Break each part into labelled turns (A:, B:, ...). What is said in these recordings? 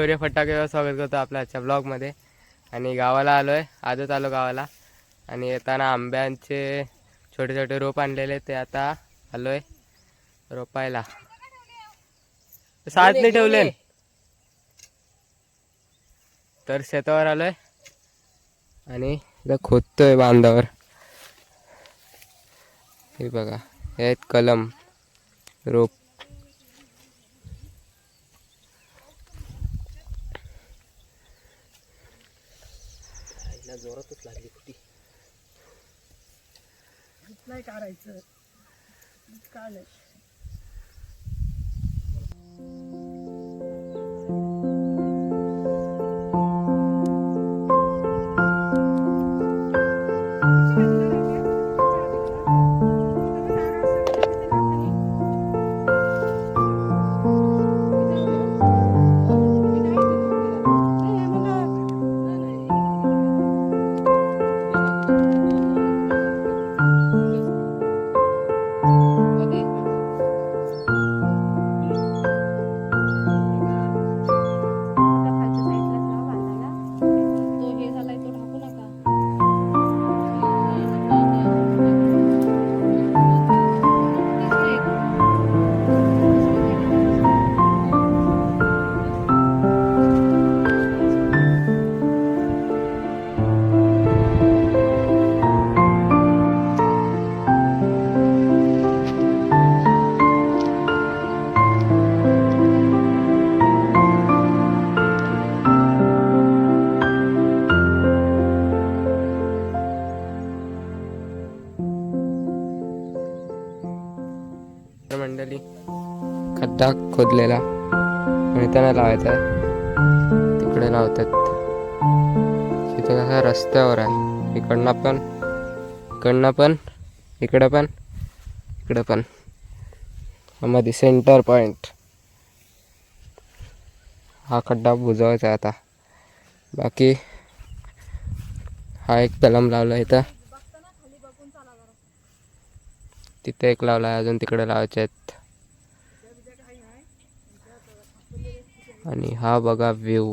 A: शौर्य फटाके स्वागत करतो आपल्या आजच्या ब्लॉगमध्ये. आणि गावाला आलो आहे आजच आलो गावाला. आणि येताना आंब्यांचे छोटे छोटे रोप आणलेले ते आता आलो आहे रोपायला. सात नाही ठेवले. तर शेतावर आलोय. आणि खोदतोय बांधावर. हे बघा हे आहेत कलम रोप.
B: जोरातच लागली कुठे?
C: नाही काढायचं. काढलं
A: तर मंडळी खड्डा खोदलेला. आणि त्यांना लावायचा आहे. तिकडे लावतात. तिथे कसा रस्त्यावर आहे. इकडनं पण इकडनं पण इकडं पण इकडं पण. मध्ये सेंटर पॉइंट हा खड्डा बुजवायचा आता. बाकी हा एक कलम लावला इथं. तिथे एक लावला आहे अजून तिकडे लावायचे आहेत. आणि हा बघा व्ह्यू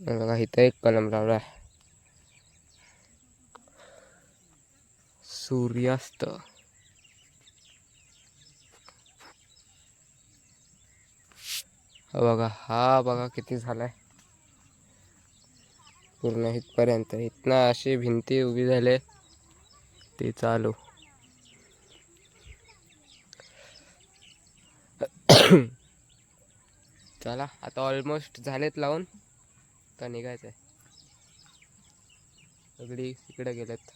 A: बघा इथं एक कलम लावला आहे सूर्यास्त हा बघा हा बघा किती झालाय पूर्ण इथपर्यंत इथनं अशी भिंती उभी झाले ते चालू चला आता ऑलमोस्ट झालेत लावून. तर निघायचं आहे सगळी तिकडे गेलेत.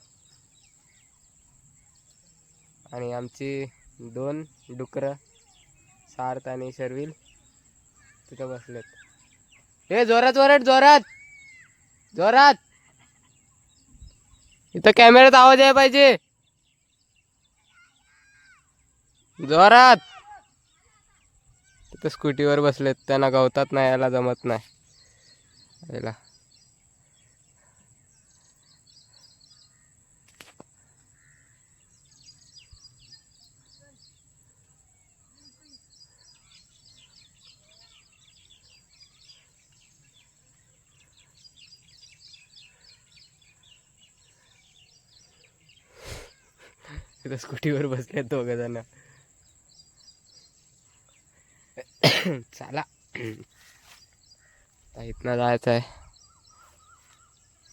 A: आणि आमची दोन डुकरं सार्थ आणि शर्विल तिथं बसलेत. हे जोरात वरट जोरात! जोरात! इथं कॅमेऱ्यात आवाज यायला पाहिजे. जोरात! तिथं स्कूटीवर बसलेत त्यांना गवतात नाही यायला जमत नाही. याला तिथं स्कूटीवर बसले दोघं जण. चला. आता इथनं जायचं आहे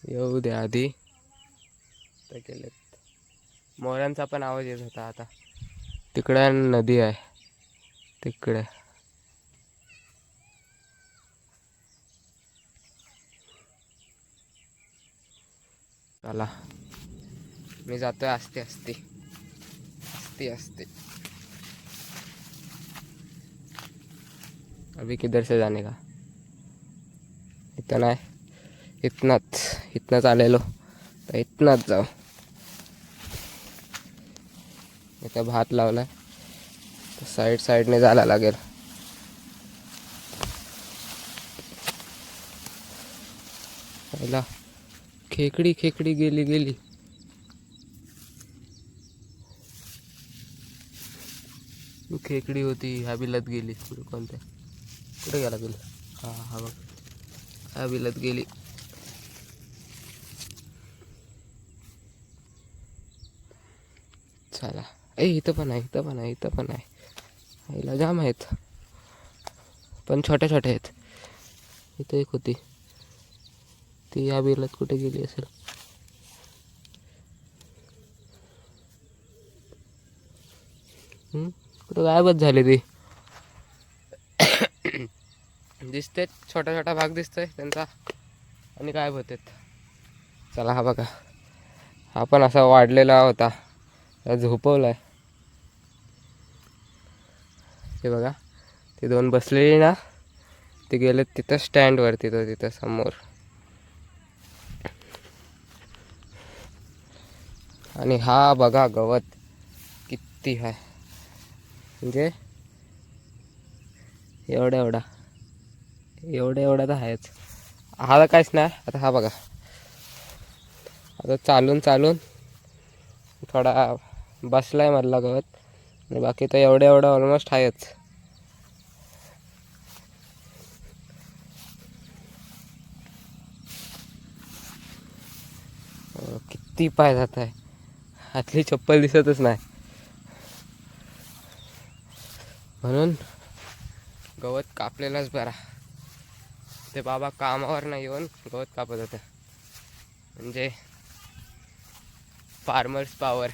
A: येऊ द्या आधी. तर गेलेत. मोऱ्यांचा पण आवाज येत होता आता. तिकडे नदी आहे. तिकडे. चला. मी जातोय असते असते असते असते अभी किधर से जाने का? इथं नाही. इथनंच इथनंच आलेलो. तर इथनंच जाऊ. इथं भात लावला तर साईड साईडने जायला लागेल. पहिला खेकडी खेकडी गेली गेली. खेकडी होती ह्या बिलात गेली. कुठे कोणत्या? कुठे गेला बिल हा हा बघ. ह्या बिलत गेली. चला. ए इथं पण आहे इथं पण आहे इथं पण आहे. आईला जाम आहेत. पण छोट्या छोट्या आहेत. इथं एक होती. ती या बिलात कुठे गेली असेल? कुठं गायबच झाली ती. दिसते छोटा छोटा भाग दिसतोय त्यांचा. आणि काय होतेत. चला हा बघा. हा पण असा वाढलेला होता. झोपवला झोपवलाय. हे बघा. ते दोन बसलेली ना ते गेले तिथं स्टँडवर तिथं तिथं समोर. आणि हा बघा गवत किती आहे म्हणजे एवढा एवढा एवढं एवढा तर आहेच. हा तर काहीच नाही. आता हा बघा. आता चालून चालून थोडा बसलाय मधला गवत. आणि बाकी तर एवढं एवढं ऑलमोस्ट आहेच. किती पाय जात आहे. हातली चप्पल दिसतच नाही. म्हणून गवत कापलेलाच बरा. ते बाबा कामावर नाही येऊन गवत कापत होते. म्हणजे फार्मर्स पॉवर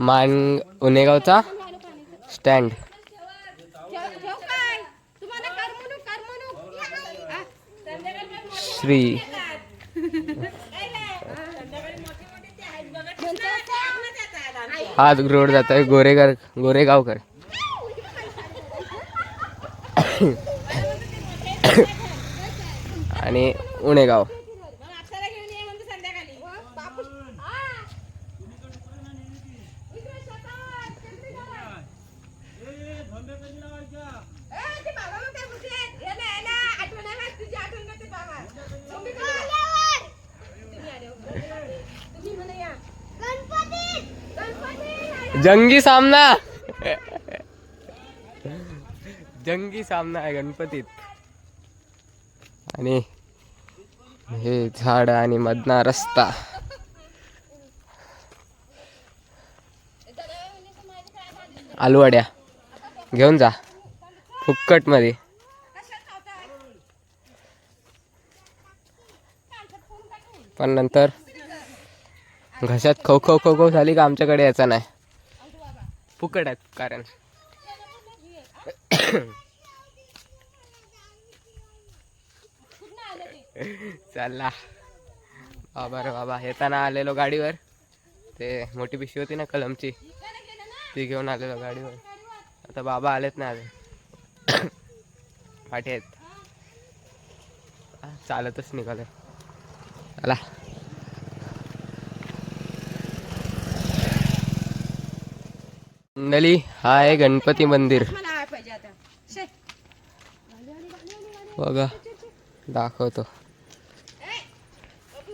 A: मान उनेगावचा स्टँड. श्री. हाच रोड जात आहे गोरेगर गोरेगावकर. आणि उणेगाव
D: बापू आ. इकडे शेतात, तिकडे जा. ए, ते बाबा मग काय बोलतेत? ये ना, ये ना, आठवण आहे ना, तुझी आठवण करते बाबा. तुम्ही कधी आल्यावर? तुम्ही आल्यावर. तुम्ही म्हणा या. गणपती!
A: जंगी सामना. जंगी सामना आहे गणपतीत. आणि हे झाड आणि मधना रस्ता. आलूवड्या. घेऊन जा. फुक्कटमध्ये पण नंतर घशात खो खो खो खो झाली का आमच्याकडे यायचा नाही. फुकट आहेत कारण. चला. बाबा रे बाबा येताना आलेलो गाडीवर. ते मोठी पिशवी होती ना कलमची ती घेऊन आलेलो गाडीवर. आता बाबा आलेत ना आले पाठी आहेत. चालतच निघाले चला. मंडळी हा आहे गणपती मंदिर. बघा दाखवतो.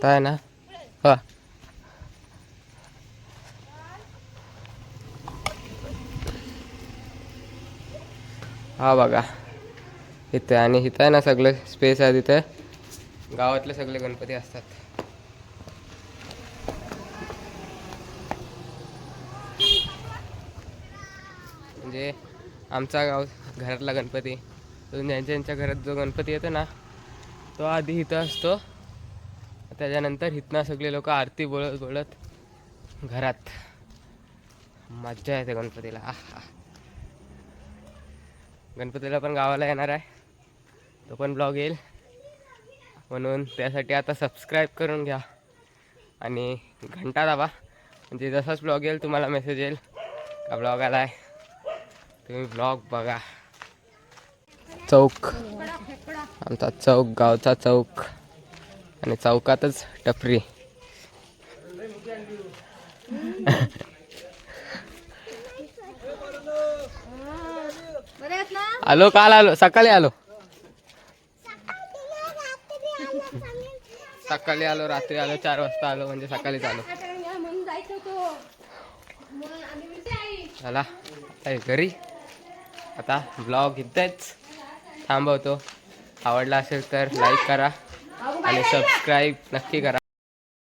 A: काय ना? हा. हा बघा. इथे आणि इथं आहे ना सगळं स्पेस आहे तिथं. गावातले सगळे गणपती असतात. म्हणजे आमचा गाव घरातला गणपती. ज्यांच्या ज्यांच्या घरात जो गणपती येतो ना तो आधी इथं असतो. त्याच्यानंतर इथनं सगळे लोक आरती बोलत बोलत घरात. मज्जा येते गणपतीला. गणपतीला पण गावाला येणार आहे. तो पण ब्लॉग येईल. म्हणून त्यासाठी आता सबस्क्राईब करून घ्या. आणि घंटा दाबा. म्हणजे जसाच ब्लॉग येईल तुम्हाला मेसेज येईल. का ब्लॉग आला आहे तुम्ही ब्लॉग बघा. चौक. आमचा चौक गावचा चौक. आणि चौकातच टपरी. आलो काल आलो सकाळी आलो. सकाळी आलो रात्री आलो चार वाजता आलो म्हणजे सकाळीच आलो. चला घरी. आता ब्लॉग इथेच थांबवतो. आवडला असेल तर लाईक करा आणि सबस्क्राईब नक्की करा.